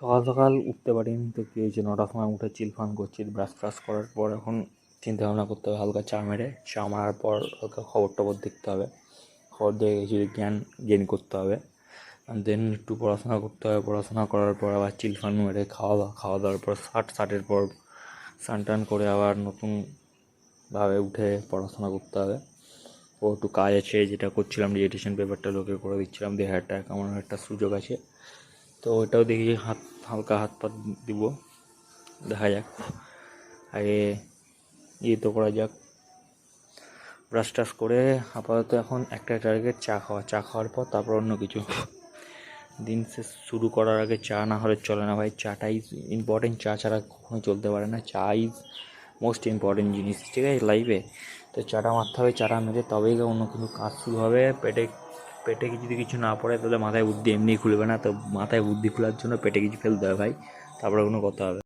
সকাল সকাল উঠতে পারিনি তো কী হয়েছে? নটার সময় উঠে চিল ফান করছি ব্রাশ ফ্রাশ করার পর এখন চিন্তা ভাবনা করতে হবে হালকা চা মেরে, চা মারার পর হালকা খবর টবর দেখতে হবে। খবর দেখে কিছু জ্ঞান গেন করতে হবে। দেন একটু পড়াশোনা করতে হবে, পড়াশোনা করার পর আবার চিল ফান মেরে খাওয়া দাওয়া খাওয়া দাওয়ার পর ষাট ষাটের পর স্নান টান করে আবার নতুনভাবে উঠে পড়াশোনা করতে হবে। ও একটু কাজ আছে যেটা করছিলাম ডিজিটেশন পেপারটা লোকে করে দিচ্ছিলাম দিয়ে একটা কামানোর একটা সুযোগ আছে। তো ওইটাও দেখি হাত, হালকা হাত পাত দিব। দেখা যাক। আগে ইয়ে তো করা যাক। ব্রাশ টাশ করে আপাতত এখন একটা টার্গেট চা খাওয়া, চা খাওয়ার পর তারপর অন্য কিছু। দিন শেষ শুরু করার আগে চা না হলে চলে না ভাই। চাটাই ইম্পর্টেন্ট চা ছাড়া কখনোই চলতে পারে না। চা ইজ মোস্ট ইম্পর্টেন্ট জিনিস। ঠিক আছে লাইফে তো চাটা মারতে হবে, চাটা মেরে তবেই অন্য কিছু কাজ শুরু হবে। পেটে পেটে যদি কিছু না পড়ে, তাহলে মাথায় বুদ্ধি এমনি খুলবে না। তো মাথায় বুদ্ধি খোলার জন্য পেটে কিছু ফেলতে হবে ভাই। তারপরে কোনো কথা হবে